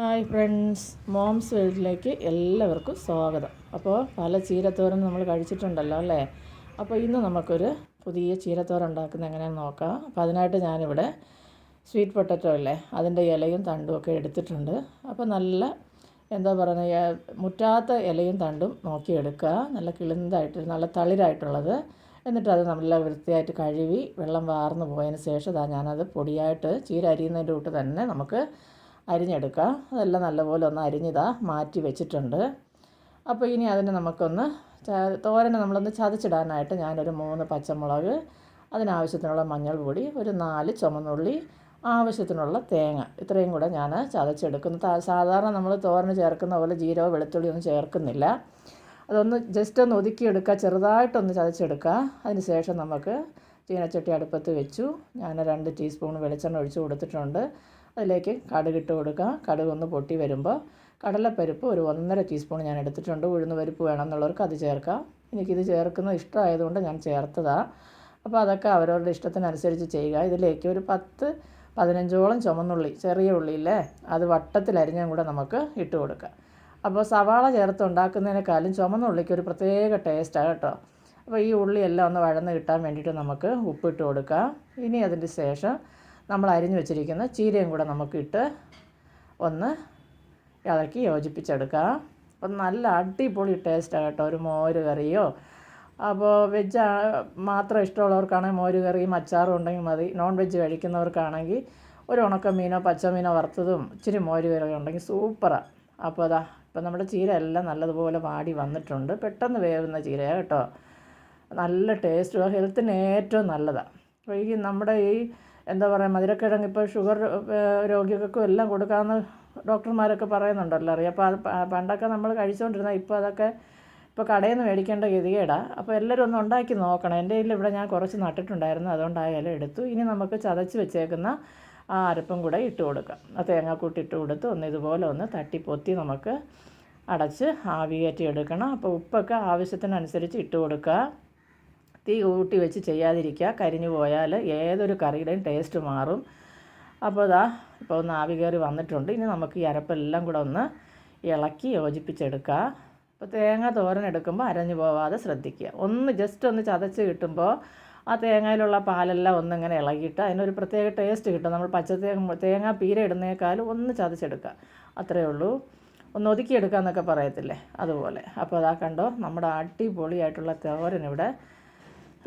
Hi friends moms വീട്ടിലേക്ക് എല്ലാവർക്കും സ്വാഗതം. അപ്പോൾ പല ചീരത്തോരൻ നമ്മൾ കഴിച്ചിട്ടുണ്ടല്ലോ അല്ലേ? അപ്പോൾ ഇന്ന് നമുക്കൊരു പുതിയ ചീരത്തോരൻ ഉണ്ടാക്കുന്ന എങ്ങനെയാണെന്ന് നോക്കാം. അപ്പോൾ അതിനായിട്ട് ഞാനിവിടെ സ്വീറ്റ് പൊട്ടറ്റോ അല്ലേ അതിന്റെ ഇലയും തണ്ടും ഒക്കെ എടുത്തിട്ടുണ്ട്. അപ്പോൾ നല്ല എന്താ പറയുക മുറ്റാത്ത ഇലയും തണ്ടും നോക്കിയെടുക്കുക നല്ല കിളിന്തായിട്ട് നല്ല തളിരായിട്ടുള്ളത്. എന്നിട്ട് അത് നല്ല വൃത്തിയായിട്ട് കഴുകി വെള്ളം വാർന്നു പോയതിന് ശേഷം അതാ ഞാനത് പൊടിയായിട്ട് ചീര അരിയുന്നതിന്റെ കൂട്ട് തന്നെ നമുക്ക് അരിഞ്ഞെടുക്കുക. അതെല്ലാം നല്ലപോലെ ഒന്ന് അരിഞ്ഞിതാ മാറ്റി വെച്ചിട്ടുണ്ട്. അപ്പോൾ ഇനി അതിനെ നമുക്കൊന്ന് തോരനെ നമ്മളൊന്ന് ചതച്ചിടാനായിട്ട് ഞാനൊരു മൂന്ന് പച്ചമുളക് അതിനാവശ്യത്തിനുള്ള മഞ്ഞൾപ്പൊടി ഒരു നാല് ചുമന്നുള്ളി ആവശ്യത്തിനുള്ള തേങ്ങ. ഇത്രയും കൂടെ ഞാൻ ചതച്ചെടുക്കുന്നു. സാധാരണ നമ്മൾ തോരന് ചേർക്കുന്ന പോലെ ജീരകോ വെളുത്തുള്ളി ഒന്നും ചേർക്കുന്നില്ല. അതൊന്ന് ജസ്റ്റ് ഒന്ന് ഒതുക്കിയെടുക്കുക ചെറുതായിട്ടൊന്ന് ചതച്ചെടുക്കുക. അതിന് ശേഷം നമുക്ക് ചീനച്ചട്ടി അടുപ്പത്ത് വെച്ചു. ഞാൻ രണ്ട് ടീസ്പൂൺ വെളിച്ചെണ്ണ ഒഴിച്ച് കൊടുത്തിട്ടുണ്ട്. അതിലേക്ക് കടുകിട്ട് കൊടുക്കുക. കടുക് ഒന്ന് പൊട്ടി വരുമ്പോൾ കടലപ്പരിപ്പ് ഒരു ഒന്നര ടീസ്പൂൺ ഞാൻ എടുത്തിട്ടുണ്ട്. ഉഴുന്ന പരിപ്പ് വേണമെന്നുള്ളവർക്ക് അത് ചേർക്കാം. എനിക്കിത് ചേർക്കുന്നത് ഇഷ്ടമായതുകൊണ്ട് ഞാൻ ചേർത്തതാണ് അപ്പോൾ അതൊക്കെ അവരവരുടെ ഇഷ്ടത്തിനനുസരിച്ച് ചെയ്യുക. ഇതിലേക്ക് ഒരു പത്ത് പതിനഞ്ചോളം ചുമന്നുള്ളി ചെറിയ ഉള്ളിയില്ലേ അത് വട്ടത്തിലരിഞ്ഞും കൂടെ നമുക്ക് ഇട്ട് കൊടുക്കുക അപ്പോൾ സവാള ചേർത്ത് ഉണ്ടാക്കുന്നതിനേക്കാളും ചുമന്നുള്ളിക്ക് ഒരു പ്രത്യേക ടേസ്റ്റാണ് കേട്ടോ. അപ്പോൾ ഈ ഉള്ളിയെല്ലാം ഒന്ന് വഴന്ന് കിട്ടാൻ വേണ്ടിയിട്ട് നമുക്ക് ഉപ്പിട്ട് കൊടുക്കുക ഇനി അതിന്റെ ശേഷം നമ്മൾ അരിഞ്ഞു വെച്ചിരിക്കുന്ന ചീരയും കൂടെ നമുക്കിട്ട് ഒന്ന് ഇളക്കി യോജിപ്പിച്ചെടുക്കാം. അപ്പം നല്ല അടിപൊളി ടേസ്റ്റാണ് കേട്ടോ ഒരു മോര് കറിയോ. അപ്പോൾ വെജ് മാത്രം ഇഷ്ടമുള്ളവർക്കാണെങ്കിൽ മോര് കറിയും അച്ചാറും ഉണ്ടെങ്കിൽ മതി. നോൺ വെജ് കഴിക്കുന്നവർക്കാണെങ്കിൽ ഒരു ഉണക്കമീനോ പച്ചമീനോ വറുത്തതും ഇച്ചിരി മോര് കറി ഉണ്ടെങ്കിൽ സൂപ്പറാണ് അപ്പോൾ അതാ ഇപ്പം നമ്മുടെ ചീര എല്ലാം നല്ലതുപോലെ വാടി വന്നിട്ടുണ്ട്. പെട്ടെന്ന് വേവുന്ന ചീരയാണ് കേട്ടോ. നല്ല ടേസ്റ്റും ഹെൽത്തിന് ഏറ്റവും നല്ലതാണ് അപ്പോൾ ഈ നമ്മുടെ ഈ എന്താ പറയുക മധുരക്കിഴങ്ങ് ഇപ്പോൾ ഷുഗർ രോഗികൾക്കും എല്ലാം കൊടുക്കാമെന്ന് ഡോക്ടർമാരൊക്കെ പറയുന്നുണ്ടല്ലോ. അറിയാം. അപ്പോൾ അത് പണ്ടൊക്കെ നമ്മൾ കഴിച്ചുകൊണ്ടിരുന്ന ഇപ്പോൾ അതൊക്കെ ഇപ്പോൾ കടയിൽ നിന്ന് മേടിക്കേണ്ട ഗതികേടാ. അപ്പോൾ എല്ലാവരും ഒന്ന് ഉണ്ടാക്കി നോക്കണം. എന്റെ കയ്യിൽ ഇവിടെ ഞാൻ കുറച്ച് നട്ടിട്ടുണ്ടായിരുന്നു. അതുകൊണ്ടായാലും എടുത്തു. ഇനി നമുക്ക് ചതച്ച് വെച്ചേക്കുന്ന ആ അരപ്പും കൂടെ ഇട്ട് കൊടുക്കാം. ആ തേങ്ങാക്കൂട്ടി ഇട്ട് കൊടുത്ത് ഒന്ന് ഇതുപോലെ ഒന്ന് തട്ടി പൊത്തി നമുക്ക് അടച്ച് ആവി കയറ്റി എടുക്കണം. അപ്പോൾ ഉപ്പൊക്കെ ആവശ്യത്തിനനുസരിച്ച് ഇട്ട് കൊടുക്കുക. തീ കൂട്ടി വെച്ച് ചെയ്യാതിരിക്കുക. കരിഞ്ഞു പോയാൽ ഏതൊരു കറിയുടെയും ടേസ്റ്റ് മാറും. അപ്പോൾ ഇതാ ഇപ്പോൾ ഒന്ന് ആവി കയറി വന്നിട്ടുണ്ട്. ഇനി നമുക്ക് ഈ അരപ്പെല്ലാം കൂടെ ഒന്ന് ഇളക്കി യോജിപ്പിച്ചെടുക്കുക. അപ്പോൾ തേങ്ങ തോരൻ എടുക്കുമ്പോൾ അരഞ്ഞു പോവാതെ ശ്രദ്ധിക്കുക. ഒന്ന് ജസ്റ്റ് ഒന്ന് ചതച്ച് കിട്ടുമ്പോൾ ആ തേങ്ങയിലുള്ള പാലെല്ലാം ഒന്നിങ്ങനെ ഇളകിയിട്ട് അതിനൊരു പ്രത്യേക ടേസ്റ്റ് കിട്ടും. നമ്മൾ പച്ച തേങ്ങ തേങ്ങ പീര ഇടുന്നേക്കാളും ഒന്ന് ചതച്ചെടുക്കുക. അത്രയേ ഉള്ളൂ. ഒന്ന് ഒതുക്കിയെടുക്കുക എന്നൊക്കെ പറയത്തില്ലേ? അതുപോലെ. അപ്പോൾ അതാ കണ്ടോ നമ്മുടെ അടിപൊളിയായിട്ടുള്ള തോരൻ ഇവിടെ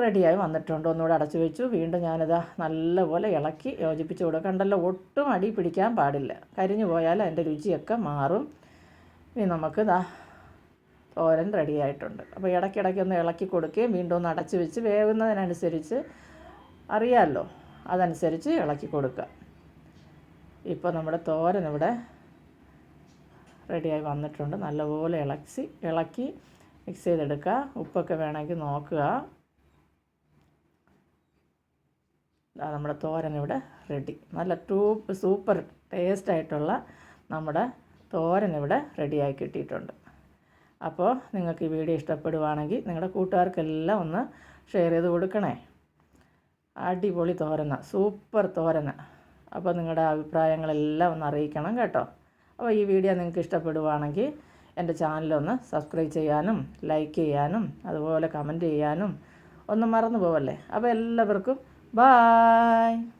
റെഡിയായി വന്നിട്ടുണ്ട്. ഒന്നുകൂടെ അടച്ചു വെച്ചു. വീണ്ടും ഞാനിത് നല്ലപോലെ ഇളക്കി യോജിപ്പിച്ച് കൊടുക്കണ്ടല്ലോ ഒട്ടും അടി പിടിക്കാൻ പാടില്ല. കരിഞ്ഞു പോയാൽ അതിന്റെ രുചിയൊക്കെ മാറും. ഇനി നമുക്ക് ദാ തോരൻ റെഡിയായിട്ടുണ്ട്. അപ്പോൾ ഇടയ്ക്കിടയ്ക്ക് ഒന്ന് ഇളക്കി കൊടുക്കുകയും വീണ്ടും ഒന്ന് അടച്ചു വെച്ച് വേവുന്നതിനനുസരിച്ച് അറിയാമല്ലോ അതനുസരിച്ച് ഇളക്കി കൊടുക്കുക. ഇപ്പോൾ നമ്മുടെ തോരൻ ഇവിടെ റെഡിയായി വന്നിട്ടുണ്ട്. നല്ലപോലെ ഇളക്കി ഇളക്കി മിക്സ് ചെയ്തെടുക്കുക. ഉപ്പൊക്കെ വേണമെങ്കിൽ നോക്കുക. നമ്മുടെ തോരൻ ഇവിടെ റെഡി നല്ല ടൂപ്പ് സൂപ്പർ ടേസ്റ്റ് ആയിട്ടുള്ള നമ്മുടെ തോരൻ ഇവിടെ റെഡിയായി കിട്ടിയിട്ടുണ്ട്. അപ്പോൾ നിങ്ങൾക്ക് ഈ വീഡിയോ ഇഷ്ടപ്പെടുവാണെങ്കിൽ നിങ്ങളുടെ കൂട്ടുകാർക്കെല്ലാം ഒന്ന് ഷെയർ ചെയ്ത് കൊടുക്കണേ. അടിപൊളി തോരന സൂപ്പർ തോരന. അപ്പോൾ നിങ്ങളുടെ അഭിപ്രായങ്ങളെല്ലാം ഒന്ന് അറിയിക്കണം കേട്ടോ. അപ്പോൾ ഈ വീഡിയോ നിങ്ങൾക്ക് ഇഷ്ടപ്പെടുവാണെങ്കിൽ എന്റെ ചാനലൊന്ന് സബ്സ്ക്രൈബ് ചെയ്യാനും ലൈക്ക് ചെയ്യാനും അതുപോലെ കമന്റ് ചെയ്യാനും ഒന്നും മറന്നു പോവല്ലേ. അപ്പോൾ എല്ലാവർക്കും Bye.